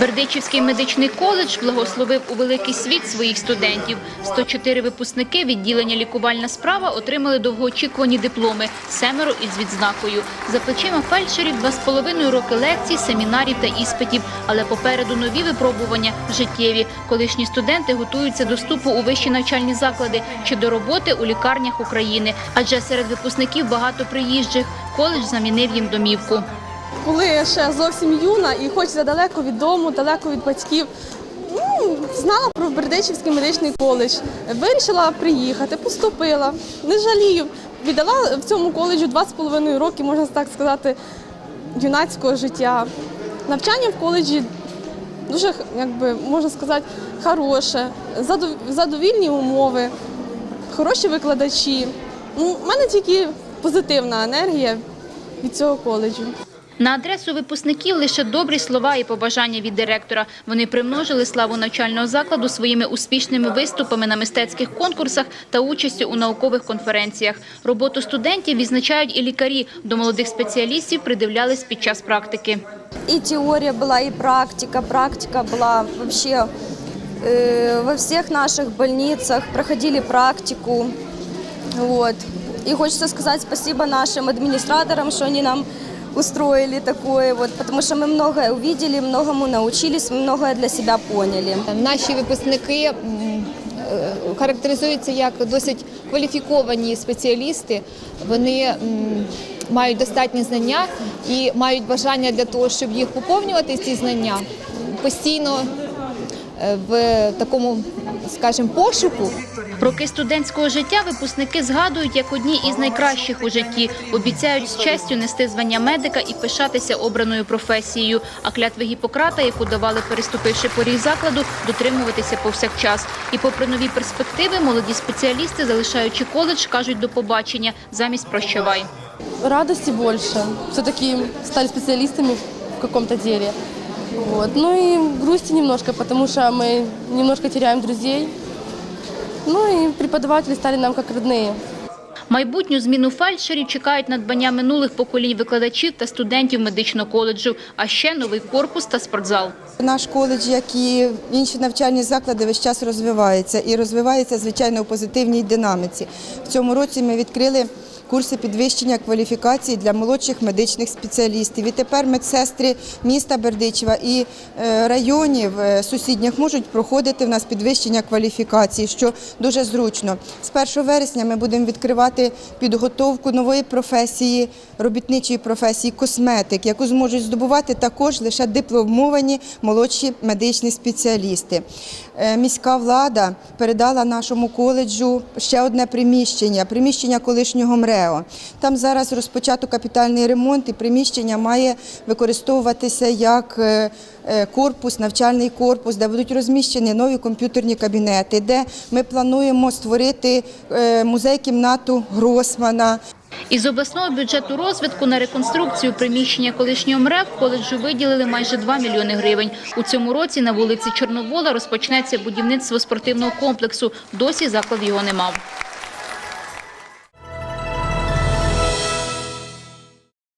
Бердичівський медичний коледж благословив у великий світ своїх студентів. 104 випускники відділення лікувальна справа отримали довгоочікувані дипломи, семеро із відзнакою. За плечима фельдшерів два з половиною роки лекцій, семінарів та іспитів. Але попереду нові випробування життєві. Колишні студенти готуються до вступу у вищі навчальні заклади чи до роботи у лікарнях України. Адже серед випускників багато приїжджих. Коледж замінив їм домівку. Коли ще зовсім юна і хочеться далеко від дому, далеко від батьків. Ну, знала про Бердичівський медичний коледж, вирішила приїхати, поступила. Не жалію. Віддала в цьому коледжу два з половиною роки, можна так сказати, юнацького життя. Навчання в коледжі дуже, якби можна сказати, хороше, задовільні умови, хороші викладачі. Ну, у мене тільки позитивна енергія від цього коледжу. На адресу випускників лише добрі слова і побажання від директора. Вони примножили славу навчального закладу своїми успішними виступами на мистецьких конкурсах та участю у наукових конференціях. Роботу студентів відзначають і лікарі. До молодих спеціалістів придивлялись під час практики. И теория была, и практика. Практика была вообще э, во всех наших больницах. Проходили практику. Вот. И хочется сказать спасибо нашим администраторам, что они нам устроили такое, вот, потому что мы многое увидели, многому научились, многое для себя поняли. Наші випускники е, характеризуються як досить кваліфіковані спеціалісти. Вони мають достатні знання і мають бажання для того, щоб їх поповнювати ці знання постійно в такому, скажімо, пошуку. Роки студентського життя випускники згадують як одні із найкращих у житті. Обіцяють з честю нести звання медика і пишатися обраною професією. А клятви Гіппократа, яку давали переступивши поріг закладу, дотримуватися повсякчас. І попри нові перспективи, молоді спеціалісти, залишаючи коледж, кажуть до побачення замість прощавай. радости больше. Все-таки стали специалистами в каком-то деле. Вот. Ну и грусти немножко, потому что мы немножко теряем друзей. Ну и преподаватели стали нам как родные. Майбутню зміну фельдшерів чекають надбання минулих поколінь викладачів та студентів медичного коледжу, а ще новий корпус та спортзал. Наш коледж, як і інші навчальні заклади, весь час розвивається і розвивається, звичайно, у позитивній динаміці. В цьому році ми відкрили курси підвищення кваліфікації для молодших медичних спеціалістів. І тепер медсестри міста Бердичева і е, районів е, сусідніх можуть проходити в нас підвищення кваліфікації, що дуже зручно. З 1 вересня ми будемо відкривати підготовку нової професії, робітничої професії косметик, яку зможуть здобувати також лише дипломовані молодші медичні спеціалісти. Е, Міська влада передала нашому коледжу ще одне приміщення приміщення колишнього МРЕО. Там зараз розпочато капітальний ремонт, і приміщення має використовуватися як е, е, корпус, навчальний корпус, де будуть розміщені нові комп'ютерні кабінети, де ми плануємо створити е, музей-кімнату Гросмана. Із обласного бюджету розвитку на реконструкцію приміщення колишнього МРЕВ коледжу виділили майже 2 мільйони гривень. У цьому році на вулиці Чорновола розпочнеться будівництво спортивного комплексу. Досі заклад його не мав.